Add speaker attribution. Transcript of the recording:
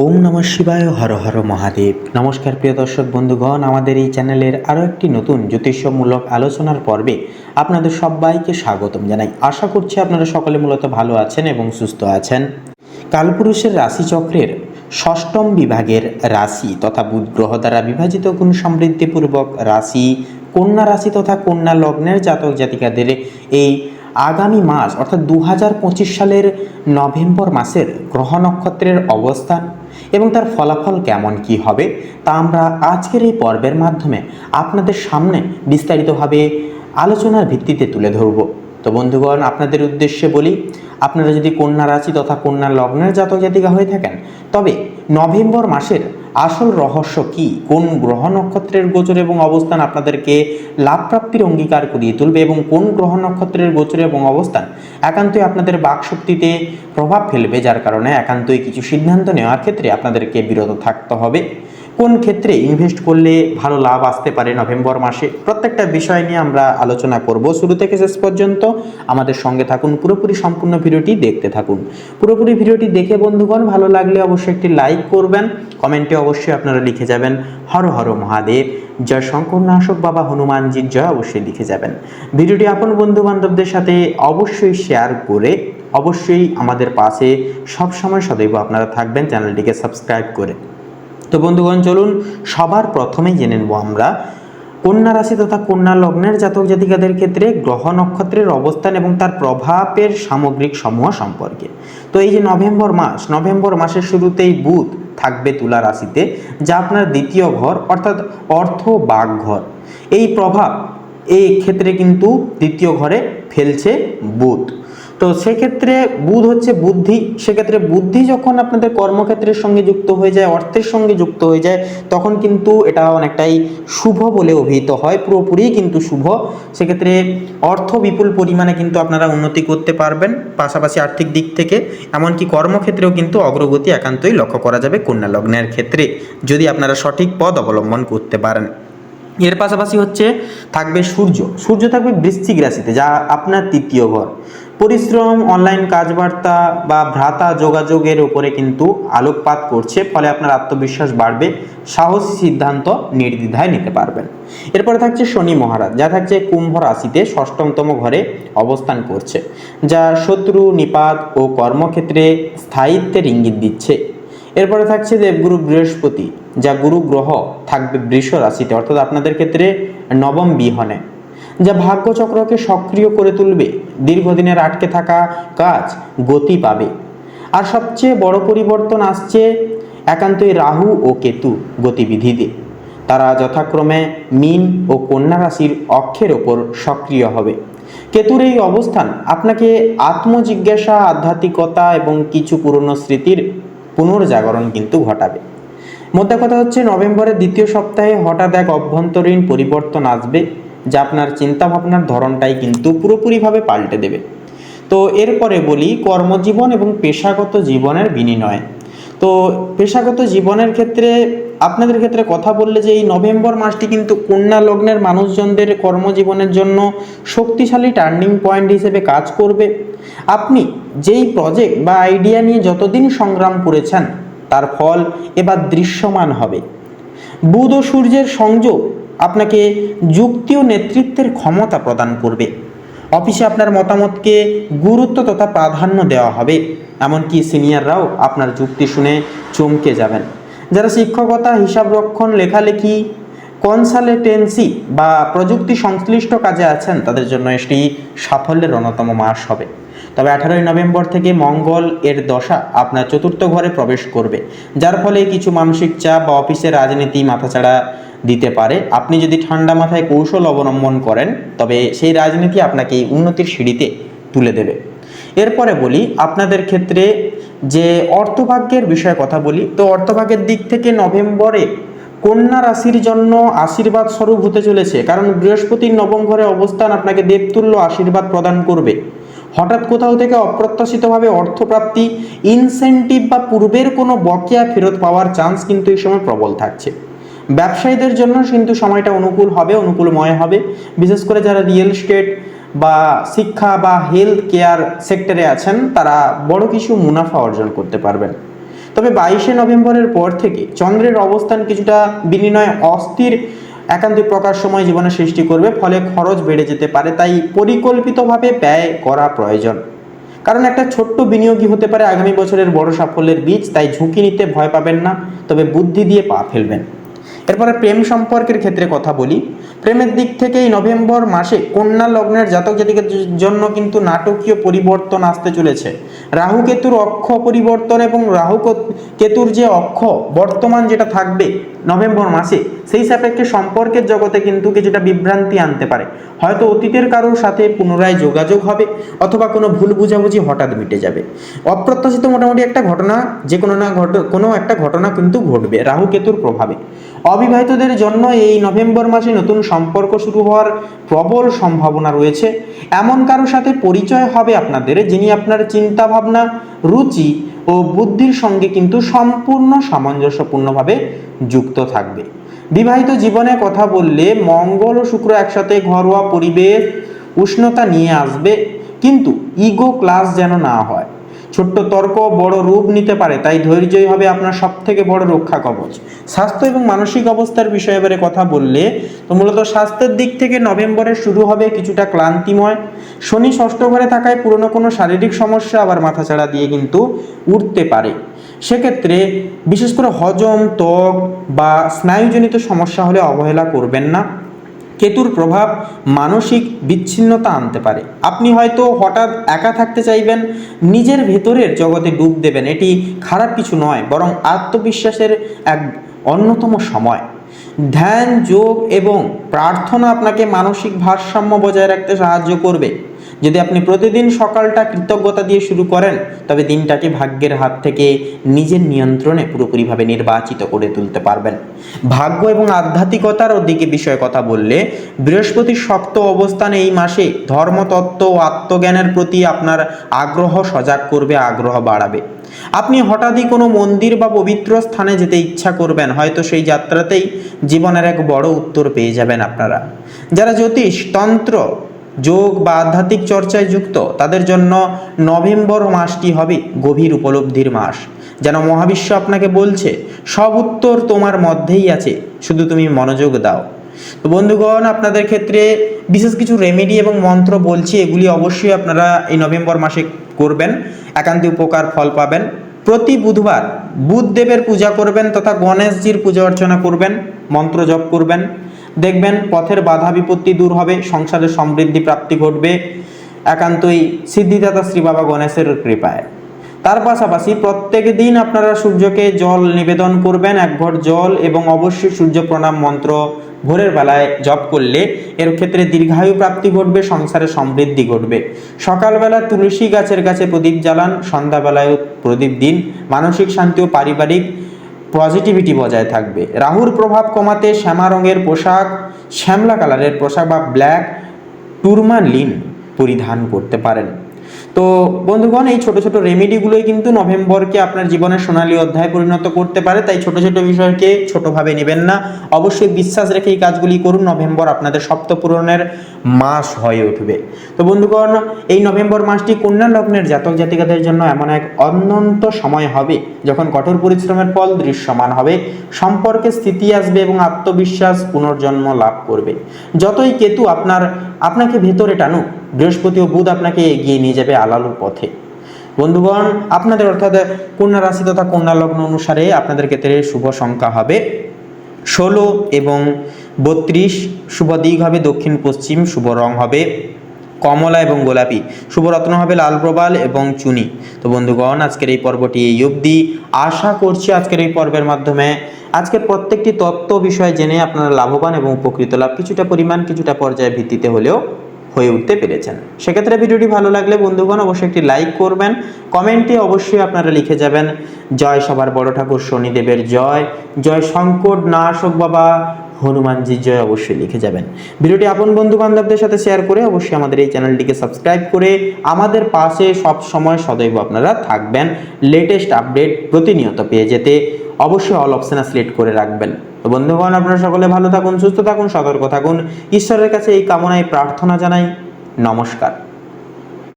Speaker 1: ওম নমঃ শিবায়, হর হর মহাদেব। নমস্কার প্রিয় দর্শক বন্ধুগণ, আমাদের এই চ্যানেলের আরও একটি নতুন জ্যোতিষমূলক আলোচনার পর্বে আপনাদের সবাইকে স্বাগতম জানাই। আশা করছি আপনারা সকলে মূলত ভালো আছেন এবং সুস্থ আছেন। কালপুরুষের রাশিচক্রের ষষ্ঠম বিভাগের রাশি তথা বুধ গ্রহ দ্বারা বিভাজিত গুণ সমৃদ্ধিপূর্বক রাশি, কন্যা রাশি তথা কন্যা লগ্নের জাতক জাতিকাদের এই আগামী মাস অর্থাৎ দু হাজার পঁচিশ সালের নভেম্বর মাসের গ্রহ নক্ষত্রের অবস্থান এবং তার ফলাফল কেমন কি হবে, তা আমরা আজকের এই পর্বের মাধ্যমে আপনাদের সামনে বিস্তারিতভাবে আলোচনার ভিত্তিতে তুলে ধরব। তো বন্ধুগণ, আপনাদের উদ্দেশ্যে বলি, আপনারা যদি কন্যা রাশি তথা কন্যা লগ্নের জাতক জাতিকা হয়ে থাকেন, তবে নভেম্বর মাসের আসল রহস্য কি? কোন গ্রহ নক্ষত্রের গোচর এবং অবস্থান আপনাদেরকে লাভ প্রাপ্তির অঙ্গীকার করিয়ে তুলবে এবং কোন গ্রহ নক্ষত্রের গোচর এবং অবস্থান একান্তই আপনাদের বাকশক্তিতে প্রভাব ফেলবে, যার কারণে একান্তই কিছু সিদ্ধান্ত নেওয়ার ক্ষেত্রে আপনাদেরকে বিরত থাকতে হবে। কোন ক্ষেত্রে ইনভেস্ট করলে ভালো লাভ আসতে পারে নভেম্বর মাসে? প্রত্যেকটা বিষয় নিয়ে আমরা আলোচনা করব শুরু থেকে শেষ পর্যন্ত। আমাদের সঙ্গে থাকুন, পুরোপুরি সম্পূর্ণ ভিডিওটি দেখতে থাকুন। পুরোপুরি ভিডিওটি দেখে বন্ধুগণ, ভালো লাগলে অবশ্যই একটি লাইক করবেন। কমেন্টে অবশ্যই আপনারা লিখে যাবেন, হর হর মহাদেব, জয় শঙ্কর নাশক বাবা হনুমানজির জয় অবশ্যই লিখে যাবেন। ভিডিওটি আপন বন্ধু বান্ধবদের সাথে অবশ্যই শেয়ার করে, অবশ্যই আমাদের পাশে সবসময় সদৈব আপনারা থাকবেন। চ্যানেলটিকে সাবস্ক্রাইব করে তো বন্ধুগণ, চলুন সবার প্রথমেই জেনে নেব আমরা। কন্যা রাশি তথা কন্যা লগ্নের জাতক জাতিকাদের ক্ষেত্রে গ্রহ নক্ষত্রের অবস্থান এবং তার প্রভাবের সামগ্রিক সমূহ সম্পর্কে। তো এই যে নভেম্বর মাস, নভেম্বর মাসের শুরুতেই বুধ থাকবে তুলা রাশিতে, যা আপনার দ্বিতীয় ঘর অর্থাৎ অর্থ বাঘ ঘর। এই প্রভাব এই ক্ষেত্রে কিন্তু দ্বিতীয় ঘরে ফেলছে বুধ। তো সেক্ষেত্রে বুধ হচ্ছে বুদ্ধি। সেক্ষেত্রে বুদ্ধি যখন আপনাদের কর্মক্ষেত্রের সঙ্গে যুক্ত হয়ে যায়, অর্থের সঙ্গে যুক্ত হয়ে যায়, তখন কিন্তু এটা অনেকটাই শুভ বলে অভিহিত হয়, পুরোপুরি কিন্তু শুভ। সেক্ষেত্রে অর্থ বিপুল পরিমাণে কিন্তু আপনারা উন্নতি করতে পারবেন, পাশাপাশি আর্থিক দিক থেকে, এমনকি কর্মক্ষেত্রেও কিন্তু অগ্রগতি একান্তই লক্ষ্য করা যাবে কন্যা লগ্নের ক্ষেত্রে, যদি আপনারা সঠিক পথ অবলম্বন করতে পারেন। এর পাশাপাশি হচ্ছে থাকবে সূর্য। সূর্য থাকবে বৃশ্চিক রাশিতে, যা আপনার তৃতীয় ঘর। পরিশ্রম অনলাইন কাজবার্তা বা ভ্রাতা যোগাযোগের উপরে কিন্তু আলোকপাত করছে, ফলে আপনার আত্মবিশ্বাস বাড়বে, সাহসী সিদ্ধান্ত নির্দ্বিধায় নিতে পারবেন। এরপরে থাকছে শনি মহারাজ, যা থাকছে কুম্ভ রাশিতে ষষ্ঠমতম ঘরে অবস্থান করছে, যা শত্রু, নিপাত ও কর্মক্ষেত্রে স্থায়িত্বের ইঙ্গিত দিচ্ছে। এরপরে থাকছে দেবগুরু বৃহস্পতি, যা গুরু গ্রহ থাকবে বৃষ রাশিতে, অর্থাৎ আপনাদের ক্ষেত্রে নবম বিহনে। যা ভাগ্যচক্রকে সক্রিয় করে তুলবে, দীর্ঘদিনের আটকে থাকা কাজ গতি পাবে। আর সবচেয়ে বড় পরিবর্তন আসছে একান্তই রাহু ও কেতু গতিবিধিতে। তারা যথাক্রমে মিন ও কন্যা রাশির অক্ষের ওপর সক্রিয় হবে। কেতুর এই অবস্থান আপনাকে আত্মজিজ্ঞাসা, আধ্যাত্মিকতা এবং কিছু পুরনো স্মৃতির পুনর্জাগরণ কিন্তু ঘটাবে। মোদ্দা কথা হচ্ছে, নভেম্বরের দ্বিতীয় সপ্তাহে হঠাৎ এক অভ্যন্তরীণ পরিবর্তন আসবে। যা আপনার চিন্তাভাবনার ধরনটাই কিন্তু পুরোপুরিভাবে পাল্টে দেবে। তো এরপরে বলি কর্মজীবন এবং পেশাগত জীবনের বিনিময়। তো পেশাগত জীবনের ক্ষেত্রে, আপনাদের ক্ষেত্রে কথা বললে যে এই নভেম্বর মাসটি কিন্তু কন্যা লগ্নের মানুষজনদের কর্মজীবনের জন্য শক্তিশালী টার্নিং পয়েন্ট হিসেবে কাজ করবে। আপনি যেই প্রজেক্ট বা আইডিয়া নিয়ে যতদিন সংগ্রাম করেছেন, তার ফল এবার দৃশ্যমান হবে। বুধ ও সূর্যের সংযোগ আপনাকে যুক্তি ও নেতৃত্বের ক্ষমতা প্রদান করবে। অফিসে আপনার মতামতকে গুরুত্ব তথা প্রাধান্য দেওয়া হবে। এমনকি সিনিয়ররাও আপনার যুক্তি শুনে চমকে যাবেন। যারা শিক্ষকতা, হিসাবরক্ষণ, লেখালেখি, কনসালটেন্সি বা প্রযুক্তি সংশ্লিষ্ট কাজে আছেন, তাদের জন্য এটি সাফল্যের অন্যতম মাস হবে। তবে আঠারোই নভেম্বর থেকে মঙ্গল এর দশা আপনার চতুর্থ ঘরে প্রবেশ করবে, যার ফলে কিছু মানসিক চাপ বা অফিসের রাজনীতি মাথাছাড়া দিতে পারে। আপনি যদি ঠান্ডা মাথায় কৌশল অবলম্বন করেন, তবে সেই রাজনীতি আপনাকে উন্নতির সিঁড়িতে তুলে দেবে। এরপরে বলি, আপনাদের ক্ষেত্রে যে অর্থভাগ্যের বিষয়ে কথা বলি, তো অর্থভাগ্যের দিক থেকে নভেম্বরে কন্যা রাশির জন্য আশীর্বাদ স্বরূপ হতে চলেছে, কারণ বৃহস্পতির নবম ঘরে অবস্থান আপনাকে দেবতুল্য আশীর্বাদ প্রদান করবে। হঠাৎ কোথাও থেকে অপ্রত্যাশিতভাবে অর্থপ্রাপ্তি ইনসেন্টিভ বা পূর্বের কোনো বকেয়া ফেরত পাওয়ার চান্স কিন্তু এই সময় প্রবল থাকছে। ব্যবসায়ীদের জন্য কিন্তু সময়টা অনুকূল হবে, অনুকূলময় হবে। বিশেষ করে যারা রিয়েল এস্টেট বা শিক্ষা বা হেলথ কেয়ার সেক্টরে আছেন, তারা বড় কিছু মুনাফা অর্জন করতে পারবেন। তবে বাইশে নভেম্বরের পর থেকে চন্দ্রের অবস্থান কিছুটা বিনিময় অস্থির। একান্তিক প্রকাশ সময় জীবনে সৃষ্টি করবে, ফলে খরচ বেড়ে যেতে পারে, তাই পরিকল্পিতভাবে ব্যয় করা প্রয়োজন। কারণ একটা ছোট্ট বিনিয়োগই হতে পারে আগামী বছরের বড় সাফল্যের বীজ, তাই ঝুঁকি নিতে ভয় পাবেন না, তবে বুদ্ধি দিয়ে পা ফেলবেন। এরপরে প্রেম সম্পর্কের ক্ষেত্রে কথা বলি। প্রেমের দিক থেকে এই নভেম্বর মাসে কন্যা লগ্নের জাতক জাতিকের জন্য কিন্তু নাটকীয় পরিবর্তন আসতে চলেছে। রাহু কেতুর অক্ষ পরিবর্তন এবং রাহু কেতুর যে অক্ষ, বর্তমান যেটা থাকবে নভেম্বর মাসে সেই সাপেক্ষে সম্পর্কের জগতে কিন্তু কিছুটা বিভ্রান্তি আনতে পারে। হয়তো অতীতের কারোর সাথে পুনরায় যোগাযোগ হবে অথবা কোনো ভুল বুঝাবুঝি হঠাৎ মিটে যাবে। অপ্রত্যাশিত মোটামুটি একটা ঘটনা যে কোনো না ঘট, কোনো একটা ঘটনা কিন্তু ঘটবে, রাহু কেতুর প্রভাবে। অবিবাহিতদের জন্য এই নভেম্বর মাসে নতুন সম্পর্ক শুরু হওয়ার প্রবল সম্ভাবনা রয়েছে। এমন কারোর সাথে পরিচয় হবে আপনাদের, যিনি আপনার চিন্তা ভাবনা রুচি ও বুদ্ধির সঙ্গে কিন্তু সম্পূর্ণ সামঞ্জস্যপূর্ণভাবে যুক্ত থাকবে। বিবাহিত জীবনে কথা বললে মঙ্গল ও শুক্র একসাথে ঘরোয়া পরিবেশ, উষ্ণতা নিয়ে আসবে, কিন্তু ইগো ক্লাস যেন না হয়। ছোট্ট তর্ক বড় রূপ নিতে পারে, তাই ধৈর্যই হবে আপনার সব থেকে বড় রক্ষা কবচ। স্বাস্থ্য এবং মানসিক অবস্থার বিষয়ে এবারে কথা বললে তো মূলত স্বাস্থ্যের দিক থেকে নভেম্বরে শুরু হবে কিছুটা ক্লান্তিময়। শনি ষষ্ঠ ঘরে থাকায় পুরনো কোনো শারীরিক সমস্যা আবার মাথাচাড়া দিয়ে কিন্তু উঠতে পারে। সেক্ষেত্রে বিশেষ করে হজম, ত্বক বা স্নায়ুজনিত সমস্যা হলে অবহেলা করবেন না। কেতুর প্রভাব মানসিক বিচ্ছিন্নতা আনতে পারে। আপনি হয়তো হঠাৎ একা থাকতে চাইবেন, নিজের ভেতরের জগতে ডুব দেবেন। এটি খারাপ কিছু নয়, বরং আত্মবিশ্বাসের এক অন্যতম সময়। ধ্যান, যোগ এবং প্রার্থনা আপনাকে মানসিক ভারসাম্য বজায় রাখতে সাহায্য করবে। যদি আপনি প্রতিদিন সকালটা কৃতজ্ঞতা দিয়ে শুরু করেন, তবে দিনটাকে ভাগ্যের হাত থেকে নিজের নিয়ন্ত্রণে পুরোপুরিভাবে নির্বাচিত করে তুলতে পারবেন। ভাগ্য এবং আধ্যাত্মিকতার দিকে বিষয়ে কথা বললে, বৃহস্পতির শক্ত অবস্থান এই মাসে ধর্মতত্ত্ব ও আত্মজ্ঞানের প্রতি আপনার আগ্রহ সজাগ করবে, আগ্রহ বাড়াবে। আপনি হঠাৎই কোনো মন্দির বা পবিত্র স্থানে যেতে ইচ্ছা করবেন, হয়তো সেই যাত্রাতেই জীবনের এক বড় উত্তর পেয়ে যাবেন আপনারা। যারা জ্যোতিষ, তন্ত্র যোগ বা আধ্যাত্মিক চর্চায় যুক্ত। তাদের জন্য নভেম্বর মাসটি হবে গভীর উপলব্ধির মাস। যেন মহাবিশ্ব আপনাকে বলছে, সব উত্তর তোমার মধ্যেই আছে, শুধু তুমি মনোযোগ দাও। তো বন্ধুগণ, আপনাদের ক্ষেত্রে বিশেষ কিছু রেমেডি এবং মন্ত্র বলছি, এগুলি অবশ্যই আপনারা এই নভেম্বর মাসে করবেন। একান্তি উপকার ফল পাবেন। প্রতি বুধবার বুধদেবের পূজা করবেন তথা গণেশজির পূজা অর্চনা করবেন, মন্ত্র জপ করবেন। দেখবেন পথের বাধা বিপত্তি দূর হবে সংসারের সমৃদ্ধি প্রাপ্তি ঘটবে। একান্তই সিদ্ধিদাতা শ্রী বাবা গণেশের কৃপায়। তার পাশাপাশি প্রত্যেক দিন আপনারা সূর্যকে জল নিবেদন করবেন, এক ঘট জল এবং অবশ্যই সূর্য প্রণাম মন্ত্র ভোরের বেলায় জপ করলে এর ক্ষেত্রে দীর্ঘায়ু প্রাপ্তি ঘটবে, সংসারে সমৃদ্ধি ঘটবে। সকালবেলা তুলসী গাছের কাছে প্রদীপ জ্বালান সন্ধ্যাবেলায় প্রদীপ দিন। মানসিক শান্তি ও পারিবারিক পজিটিভিটি বজায় থাকবে। রাহুর প্রভাব কমাতে শ্যামা রঙের পোশাক, শ্যামলা কালারের পোশাক বা ব্ল্যাক টুরমালিন পরিধান করতে পারেন। তো বন্ধুগণ, এই ছোট ছোট রেমেডিগুলোই কিন্তু নভেম্বরকে আপনার জীবনের সোনালী অধ্যায় পরিণত করতে পারে। তাই ছোট ছোট বিষয়কে ছোটভাবে নেবেন না। অবশ্যই বিশ্বাস রেখে এই কাজগুলি করুন। নভেম্বর আপনাদের সপ্ত পূরণের মাস হয়ে উঠবে। তো বন্ধুগণ, এই নভেম্বর মাসটি কন্যা লগ্নের জাতক জাতিকাদের জন্য এমন এক অনন্ত সময় হবে, যখন কঠোর পরিশ্রমের ফল দৃশ্যমান হবে, সম্পর্কে স্থিতি আসবে এবং আত্মবিশ্বাস পুনর্জন্ম লাভ করবে। যতই কেতু আপনার, আপনাকে ভেতরে টানুক বৃহস্পতি ও বুধ আপনাকে এগিয়ে নিয়ে যাবে আলালুর পথে। বন্ধুগণ, আপনাদের অর্থাৎ কন্যা রাশি তথা কন্যা লগ্ন অনুসারে আপনাদের ক্ষেত্রে শুভ সংখ্যা হবে ষোলো এবং বত্রিশ। শুভ দিক হবে দক্ষিণ পশ্চিম, শুভ রং হবে কমলা এবং গোলাপি। শুভ রত্ন হবে লাল প্রবাল এবং চুনি। তো বন্ধুগণ, আজকের এই পর্বটি এই অবধি। আশা করছি আজকের এই পর্বের মাধ্যমে আজকের প্রত্যেকটি তত্ত্ব বিষয় জেনে আপনারা লাভবান এবং উপকৃত। লাভ কিছুটা পরিমাণ, কিছুটা পর্যায়ের ভিত্তিতে হলেও হয়ে উঠতে পেরেছেন। সেক্ষেত্রে ভিডিওটি ভালো লাগলে বন্ধুগণ অবশ্যই একটি লাইক করবেন। কমেন্টে অবশ্যই আপনারা লিখে যাবেন, জয় সবার বড় ঠাকুর, শনিদেবের জয় জয় সংকট নাশক বাবা, হনুমানজির জয় অবশ্যই লিখে যাবেন। ভিডিওটি আপন বন্ধু বান্ধবদের সাথে শেয়ার করে অবশ্যই আমাদের এই চ্যানেলটিকে সাবস্ক্রাইব করে আমাদের পাশে সব সময় সদৈব আপনারা থাকবেন। লেটেস্ট আপডেট প্রতিনিয়ত পেয়ে যেতে অবশ্যই অল অপশানে সিলেক্ট করে রাখবেন। তো বন্ধুগণ, আপনারা সকলে ভালো থাকুন, সুস্থ থাকুন, সতর্ক থাকুন। ঈশ্বরের কাছে এই কামনায় প্রার্থনা জানাই। নমস্কার।